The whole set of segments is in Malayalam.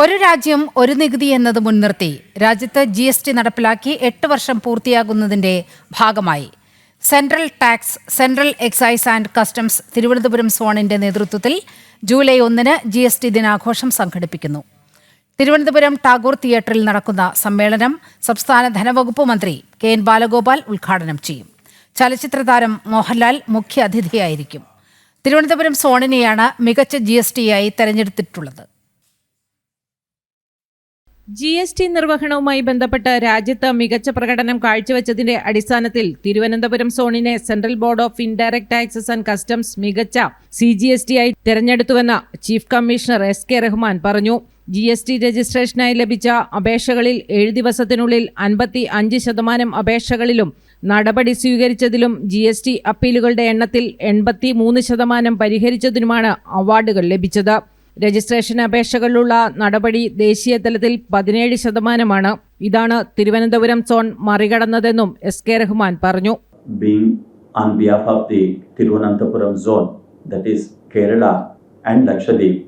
ഒരു രാജ്യം ഒരു നികുതി എന്നത് മുൻനിർത്തി രാജ്യത്ത് ജി എസ് ടി നടപ്പിലാക്കി എട്ട് വർഷം പൂർത്തിയാകുന്നതിന്റെ ഭാഗമായി. Central tax central excise and customs Thiruvananthapuram സോണിന്റെ നേതൃത്വത്തിൽ ജൂലൈ ഒന്നിന് ജി എസ് ടി ദിനാഘോഷം സംഘടിപ്പിക്കുന്നു. തിരുവനന്തപുരം ടാഗോർ തിയേറ്ററിൽ നടക്കുന്ന സമ്മേളനം സംസ്ഥാന ധനവകുപ്പ് മന്ത്രി കെ എൻ ബാലഗോപാൽ ഉദ്ഘാടനം ചെയ്യും. ചലച്ചിത്ര താരം മോഹൻലാൽ മുഖ്യ അതിഥിയായിരിക്കും തിരുവനന്തപുരം സോണിനെയാണ് മികച്ച ജി എസ് ടിയായി തെരഞ്ഞെടുത്തിട്ടുള്ളത്. ജി എസ് ടി നിർവഹണവുമായി ബന്ധപ്പെട്ട് രാജ്യത്ത് മികച്ച പ്രകടനം കാഴ്ചവെച്ചതിന്റെ അടിസ്ഥാനത്തിൽ Thiruvananthapuram സോണിനെ central board of indirect taxes and customs മികച്ച സി ജി എസ് ടി ആയി തെരഞ്ഞെടുത്തുവെന്ന് chief commissioner S K Rahman പറഞ്ഞു. ജി എസ് ടി രജിസ്ട്രേഷനായി ലഭിച്ച അപേക്ഷകളിൽ ഏഴ് ദിവസത്തിനുള്ളിൽ അൻപത്തി അഞ്ച് ശതമാനം അപേക്ഷകളിലും നടപടി സ്വീകരിച്ചതിലും ജി എസ് ടി അപ്പീലുകളുടെ എണ്ണത്തിൽ എൺപത്തി മൂന്ന് ശതമാനം പരിഹരിച്ചതിനുമാണ് അവാർഡുകൾ ലഭിച്ചത്. രജിസ്ട്രേഷൻ അപേക്ഷകളിലുള്ള നടപടി ദേശീയ തലത്തിൽ പതിനേഴ് ശതമാനമാണ്. ഇതാണ് തിരുവനന്തപുരം സോൺ മറികടന്നതെന്നും എസ് കെ റഹ്മാൻ പറഞ്ഞു. Being on behalf of the Thiruvananthapuram zone that is Kerala and Lakshadweep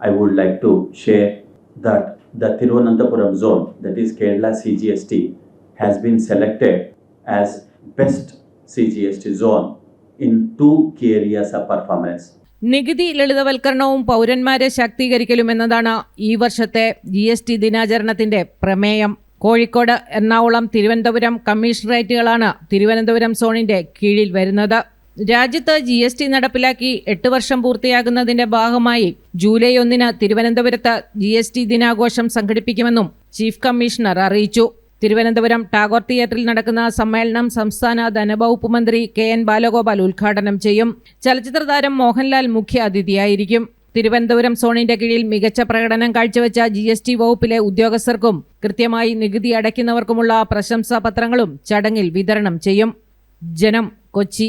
I would like to share that the Thiruvananthapuram zone that is Kerala C has been selected as best C zone in two categories of performance നികുതി ലളിതവൽക്കരണവും പൗരന്മാരെ ശാക്തീകരിക്കലും എന്നതാണ് ഈ വർഷത്തെ ജി എസ് ടി ദിനാചരണത്തിന്റെ പ്രമേയം. കോഴിക്കോട് എറണാകുളം തിരുവനന്തപുരം കമ്മീഷണറേറ്റുകളാണ് തിരുവനന്തപുരം സോണിന്റെ കീഴിൽ വരുന്നത്. രാജ്യത്ത് ജി എസ് ടി നടപ്പിലാക്കി എട്ട് വർഷം പൂർത്തിയാകുന്നതിന്റെ ഭാഗമായി ജൂലൈ ഒന്നിന് തിരുവനന്തപുരത്ത് ജി എസ് ടി ദിനാഘോഷം സംഘടിപ്പിക്കുമെന്നും ചീഫ് കമ്മീഷണർ അറിയിച്ചു. തിരുവനന്തപുരം ടാഗോർ തിയേറ്ററിൽ നടക്കുന്ന സമ്മേളനം സംസ്ഥാന ധനവകുപ്പ് മന്ത്രി കെ എൻ ബാലഗോപാൽ ഉദ്ഘാടനം ചെയ്യും. ചലച്ചിത്ര താരം മോഹൻലാൽ മുഖ്യ അതിഥിയായിരിക്കും തിരുവനന്തപുരം സോണിന്റെ കീഴിൽ മികച്ച പ്രകടനം കാഴ്ചവെച്ച ജി എസ് ടി വകുപ്പിലെ ഉദ്യോഗസ്ഥർക്കും കൃത്യമായി നികുതി അടയ്ക്കുന്നവർക്കുമുള്ള പ്രശംസാ പത്രങ്ങളും ചടങ്ങിൽ വിതരണം ചെയ്യും. ജനം കൊച്ചി